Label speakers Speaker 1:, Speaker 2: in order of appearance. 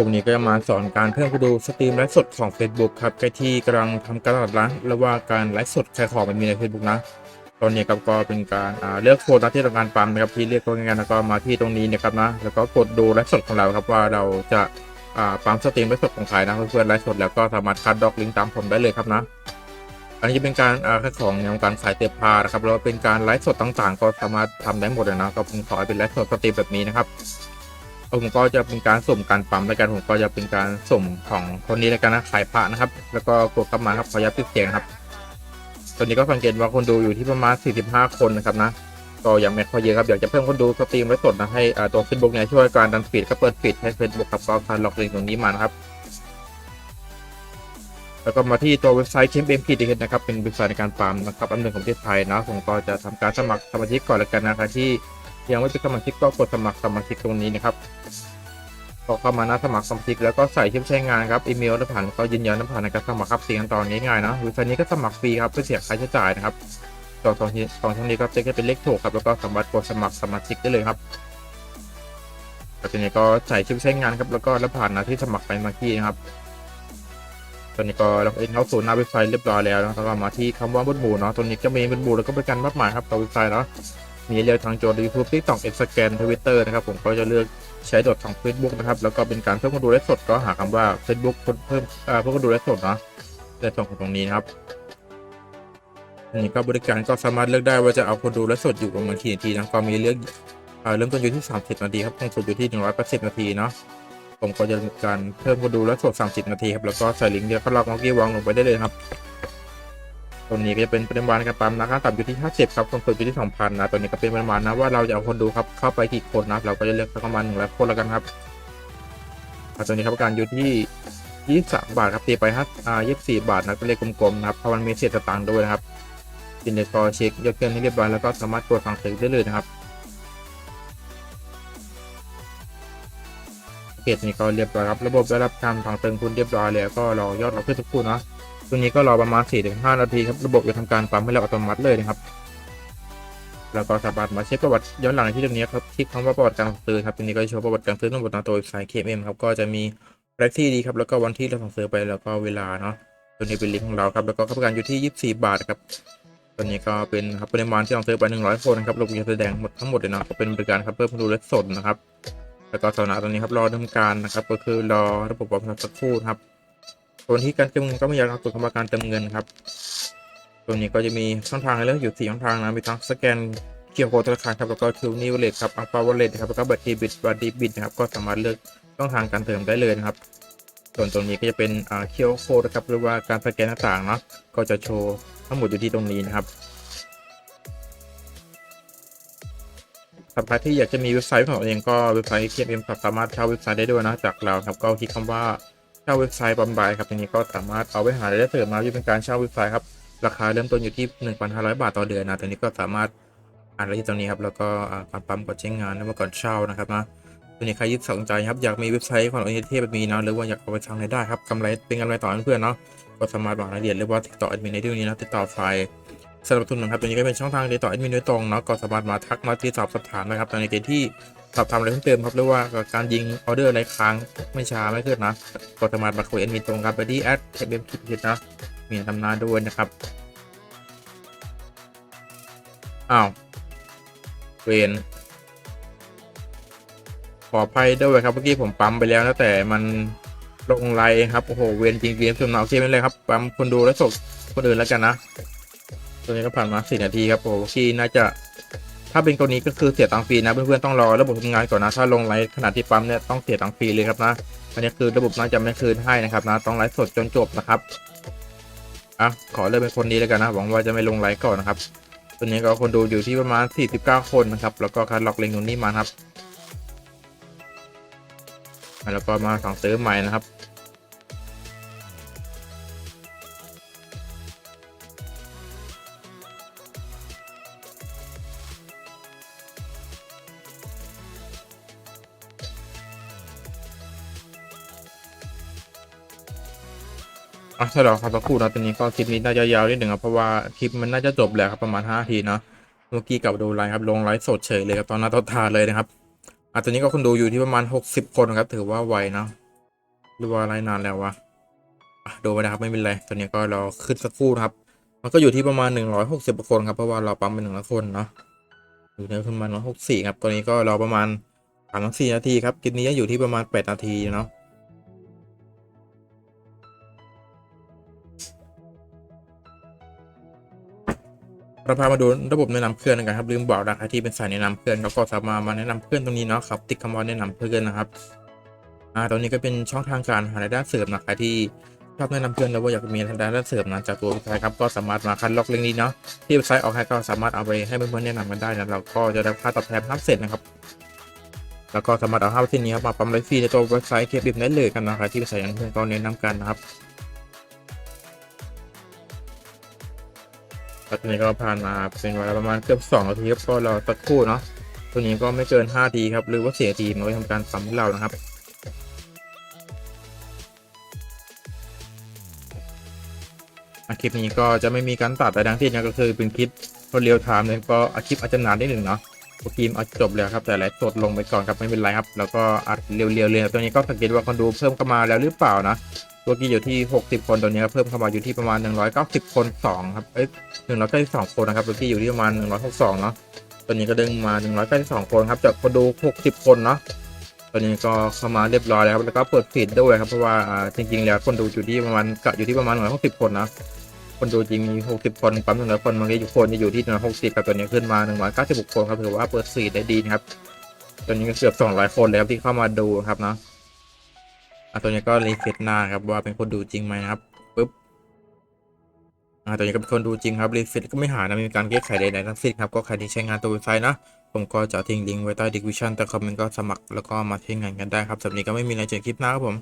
Speaker 1: ผมนี้ก็จะมาสอนการเพิ่มผู้ดูสตรีมไลฟ์สดของ Facebook ครับใกล้ที่กำลังทำการตลาดร้านหรือว่าการไลฟ์สดขายของมันมีใน Facebook นะ ตอนนี้ครับก็เป็นการเลือกโฟนที่ต้องการปั๊มนะครับที่เรียกตัวงายๆแล้วก็มาที่ตรงนี้นะครับนะแล้วก็กดดูไลฟ์สดของเราครับว่าเราจะปั๊มสตรีมไลฟ์สดของใครนะเพื่อนๆไลฟ์สดแล้วก็สามารถคัดดอกลิงก์ตามผมได้เลยครับนะอันนี้เป็นการอ่ขายของแนวการขายเสื้อผ้านะครับแล้วเป็นการไลฟ์สดต่างๆ ก็สามารถทำได้หมดเลยนะก็ผมขอเป็นไลฟ์สดสตรีมแบบนี้นะครับ ผมก็จะเป็นการสุ่มการปั๊มแล้วกันผมก็จะเป็นการสุ่มของคนนี้แล้วกันนะขายพระนะครับ แล้วก็กดเข้ามาครับขอยับติดเสียงครับ ตอนนี้ก็สังเกตว่าคนดูอยู่ที่ประมาณ 45 คนนะครับนะก็ยังไม่ค่อยเยอะครับอยากจะเพิ่มคนดูสตรีมไว้สดนะให้อ่าตัว Facebook เนี่ยช่วยการดันฟีดก็เปิดฟีดให้ Facebook ครับก็การล็อกลิงก์ตรงนี้มานะครับแล้วก็มาที่ตัวเว็บไซต์ k m m p d นะครับเป็นเว็บไซต์ในการปั๊มนะครับอันหนึ่งของประเทศไทยนะผมก็จะทำการสมัครสมาชิกก่อนแล้วกันนะครับที่ ยังไม่เป็นสมาชิกก็กดสมัครสมาชิกตรงนี้นะครับก็เข้ามาหน้าสมัครสมาชิกแล้วก็ใส่ชื่อใช้งานครับอีเมลและผ่านก็ยืนยันและผ่านในการสมัครครับสี่ขั้นตอนง่ายๆนะเว็บไซต์นี้ก็สมัครฟรีครับไม่เสียค่าใช้จ่ายนะครับต่อสองที่สองช่องนี้ก็จะเป็นเลขโทรครับแล้วก็สามารถกดสมัครสมาชิกได้เลยครับแล้วทีนี้ก็ใส่ชื่อใช้งานครับแล้วก็แล้วผ่านน้าที่สมัครไปเมื่อกี้นะครับตอนนี้ก็ล็อกอินเข้าสู่หน้าเว็บไซต์เรียบร้อยแล้วนะครับแล้วก็มาที่คำว่าบนบูเนาะตรงนี้ก็มีบนบูแล้วก็เป็นการมากหมายครับต่อเว็บไซต์เนาะ มีเลือกทางโจทย์ยูทูบทิกตอกเอ็กซ์แกนทวิตเตอร์นะครับผมก็จะเลือกใช้โดดของ Facebook นะครับ แล้วก็เป็นการเพิ่มคนดูไลฟ์สดก็หาคำว่า Facebook เพิ่มเพิ่มคนดูไลฟ์สดเนาะในส่วนของตรงนี้นะครับอันนี้ก็บริการก็สามารถเลือกได้ว่าจะเอาคนดูไลฟ์สดอยู่ประมาณกี่นาทีนะก็มีเลือกอ่าเริ่มต้นอยู่ที่ 30 นาทีครับสูงสุดอยู่ที่ 180 นาทีเนาะผมก็จะมีการเพิ่มคนดูและสด 30 นาทีครับแล้วก็ใส่ลิงก์เดียวก็ล็อกมื่อกี้วางลงไปได้เลยครับ ตัวนี้ก็จะเป็นปริมาณการปั๊มนะค่าต่ำอยู่ที่ 50ครับสูงสุดอยู่ที่ 2,000นะตัวนี้ก็เป็นปริมาณนะว่าเราจะเอาคนดูครับเข้าไปกี่คนนะเราก็จะเลือกประมาณ100คนแล้วกันครับตัวนี้ครับการอยู่ที่ 23 บาทครับตีไปห้าอ่า24 บาทนะก็เลขกลมๆนะครับเพราะมันมีเศษสตางค์ด้วยนะครับทีนี้ก็เช็คยอดเงินให้เรียบร้อยแล้วก็สามารถตรวจสั่งซื้อได้เลยนะครับเพจนี้ก็เรียบร้อยครับ ระบบได้รับการฝังเติมคุณเรียบร้อยแล้วก็รอยอดเราเพื่อสักครู่นะ ตัวนี้ก็รอประมาณ 4-5 นาทีครับ ระบบจะทำการปั๊มให้เราอัตโนมัติเลยนะครับแล้วก็สามารถมาเช็คประวัติย้อนหลังที่ตรงนี้ครับคลิกคำว่าประวัติการซื้อครับตรงนี้ก็โชว์ประวัติการซื้อทั้งหมดนตัวเว็บไซต์ KMM ครับก็จะมีรายที่ดีครับแล้วก็วันที่เราสั่งซื้อไปแล้วก็เวลาเนาะตัวนี้เป็นลิงก์ของเราครับแล้วก็ค่าบริการอยู่ที่ 24 บาทครับตัวนี้ก็เป็นครับปริมาณที่สั่งซื้อไป 100 คนนครับระบบจะแสดงหมดทั้งหมดเลยนะก็เป็นบริการครับเพิ่มดูและสดนะครับ แล้วก็สถานะตอนนี้ครับรอดำการนะครับ ก็คือรอระบบวามสักครู่ครับ ส่วนที่การเติมเงินก็ไม่อยากเอาตัวคำว่าการเติมเงินครับ ตัวนี้ก็จะมีช่องทางให้เลือกอยู่สี่ช่องทางนะมีทั้งสแกนเคียร์โค้ดธนาคารครับแล้วก็ทิวนิวเลทครับอัลฟาวอลเล็ตครับแล้วก็บัตรเครดิตบัตรเดบิตนะครับก็สามารถเลือกช่องทางการเติมได้เลยนะครับ ส่วนตรงนี้ก็จะเป็นเคียร์โคดนะครับหรือว่าการสแกนต่างๆเนาะก็จะโชว์ทั้งหมดอยู่ที่ตรงนี้นะครับสำหรับที่อยากจะมีเว็บไซต์ของตัวเองก็เว็บไซต์ KMM ครับสามารถเช่าเว็บไซต์ได้ด้วยนะจากเราครับก็คลิกคำว่า ช่าเว็บไซต์บอมบายครับทีนี้ก็สามารถเอาไปหารายได้เสริมมาที่เป็นการเช่าเว็บไซต์ครับราคาเริ่มต้นอยู่ที่ 1,500 บาทต่อเดือนนะตอนนี้ก็สามารถอ่านรายละเอียดตรงนี้ครับแล้วก็การปั๊มก่อนใช้งานแล้วมาก่อนเช่านะครับนะตัวนี้ใครยึดสนใจครับอยากมีเว็บไซต์ของตัวเองที่แบบนี้นะหรือว่าอยากเอาไปทำรายได้ครับกำไรเป็นกำไรต่อเพื่อนเนาะก็สามารถบอกรายละเอียดหรือว่าติดต่อแอดมินในที่นี้นะติดต่อไฟล์สนับสนุนนะครับตัวนี้ก็เป็นช่องทางติดต่อแอดมินโดยตรงเนาะก็สามารถมาทักมาที่สอบสอบถามนะครับในเกณฑ์ที่ สอบถามอะไรเพิ่มเติมครับหรือว่าการยิงออเดอร์อะไรค้างไม่ช้าไม่ขึ้นนะก็สามารถมาคุยแอดมินตรงครับไปที่แอดเทเบมคิดคิดนะมีทำนานด้วยนะครับอ้าวเวนขออภัยด้วยครับเมื่อกี้ผมปั๊มไปแล้วนะแต่มันลงไลน์ครับโอ้โหเวนจริงๆสมหนาวเกมไม่เลยครับปั๊มคนดูแล้วส่งคนอื่นแล้วกันนะตัวนี้ก็ผ่านมาสี่นาทีครับโอ้ที่น่าจะ ถ้าเป็นกรณีก็คือเสียตังค์ฟรีนะเพื่อนๆต้องรอระบบทำงานก่อนนะถ้าลงไลฟ์ขนาดที่ปั๊มเนี่ยต้องเสียตังค์ฟรีเลยครับนะอันนี้คือระบบน่าจะไม่คืนให้นะครับนะต้องไลฟ์สดจนจบนะครับอะขอเริ่มเป็นคนนี้แล้วกันนะหวังว่าจะไม่ลงไลฟ์ก่อนนะครับตัวนี้ก็คนดูอยู่ที่ประมาณ 49 คนนะครับแล้วก็คัดล็อกเลงตรงนี้มาครับแล้วก็มาสั่งซื้อใหม่นะครับ อะถ้าเราครับสักครู่นะตอนนี้ก็คลิปนี้น่าจะยาวนิดหนึ่งครับเพราะว่าคลิปมันน่าจะจบแล้วครับประมาณ5นาทีเนาะเมื่อกี้กลับดูไลฟ์ครับลงไลฟ์สดเฉยเลยครับตอนหน้าตอนทาเลยนะครับอะตอนนี้ก็คนดูอยู่ที่ประมาณ60คนครับ ถือว่าไวนะหรือว่าอะไรนานแล้ววะอะดูไปนะครับไม่เป็นไรตอนนี้ก็รอขึ้นสักครู่นะครับ มันก็อยู่ที่ประมาณหนึ่งร้อยหกสิบคนครับเพราะว่าเราปั๊มเป็นหนึ่งร้อยคนเนาะอยู่ในประมาณร้อยหกสี่ครับตอนนี้ก็รอประมาณสามสี่นาทีครับคลิปนี้อยู่ที่ประมาณแปดนาทีเนาะ เราพามาดูระบบแนะนำเพื่อนกันครับลืมบอกนะครที่เป็นสายแนะนำเพื่อนเขาก็สามารถมาแนะนำเพื่อนตรงนี้เนาะครับติ๊กคำว่าแนะนำเพื่อนนะครับอ่าตรงนี้ก็เป็นช่องทางการหารายได้เสริมนะใครที่ชอบแนะนำเพื่อนแล้วว่าอยากมีรายได้เสริมนะจากตัวเว็บไซต์ครับก็สามารถมาคัดลอกลิงก์นี้เนาะที่เว็บไซต์ออกให้ก็สามารถเอาไปให้เพื่อนๆแนะนำกันได้นะเราก็จะได้ค่าตอบแทนนับเสร็จนะครับ แล้วก็สามารถเอาห้าเปอร์เซ็นต์นี้ครับมาปั๊มไลฟ์ฟรีในตัวเว็บไซต์เคบิบได้เลยกันนะครับที่เป็นสายแนะนำเพื่อนก็แนะนำกันนะครับ ตอนนี้ก็ผ่านมาเป็นเวลาประมาณเกือบสองนาทีครับก็รอสักครู่เนาะตัวนี้ก็ไม่เกินห้าทีครับ หรือว่าเสียทีมาไว้ทำการปั๊มเรานะครับอะคลิปนี้ก็จะไม่มีการตัดแต่ดังที่นะก็คือเป็นคลิปเรียวไทม์เลยก็อาคลิปอาจจะนานนิดหนึ่งเนาะโปรแกรมเอาจบแล้วครับ แต่ไลฟ์สดลงไปก่อนครับไม่เป็นไรครับ แล้วก็อัดเร็วๆเลยตัวนี้ก็สังเกตว่าคนดูเพิ่มเข้ามาแล้วหรือเปล่านะตัวกี้อยู่ที่ 60 คนตัวนี้เพิ่มเข้ามาอยู่ที่ประมาณ 190 คน2ครับเอ้ยหนึ่งร้อยเก้าสิบสองคนนะครับโดยที่อยู่ที่ประมาณหนึ่งร้อยหกสองเนาะตอนนี้ก็ดึงมาหนึ่งร้อยเก้าสิบสองคนครับจากคนดูหกสิบคนเนาะตอนนี้ก็เข้ามาเรียบร้อยแล้วครับแล้วก็เปิดฟีดด้วยครับเพราะว่าจริงๆแล้วคนดูอยู่ที่ประมาณกะอยู่ที่ประมาณหนึ่งร้อยหกสิบคนนะคนดูจริงมีหกสิบคนปั๊มหนึ่งร้อยคนมันก็อยู่คนจะอยู่ที่หนึ่งร้อยหกสิบครับตอนนี้ขึ้นมาหนึ่งร้อยเก้าสิบหกคนครับถือว่าเปิดฟีดได้ดีนะครับตอนนี้ก็เกือบสองร้อยคนเลยครับที่เข้ามาดูครับเนาะ อะตัวนี้ก็รีเฟซหน้าครับว่าเป็นคนดูจริงไหมนะครับปุ๊บอะตอนนี้ก็เป็นคนดูจริงครับรีเฟซก็ไม่หานะมีการแก้ไขใดๆทั้งสิ้นครับก็ใครที่ใช้งานตัวเว็บไซต์นะผมก็จะทิ้งลิงก์ไว้ใต้ดีคริปชั่นแต่คอมเมนต์ก็สมัครแล้วก็มาใช้งานกันได้ครับสำหรับนี้ก็ไม่มีอะไรเจอคลิปหน้าครับผม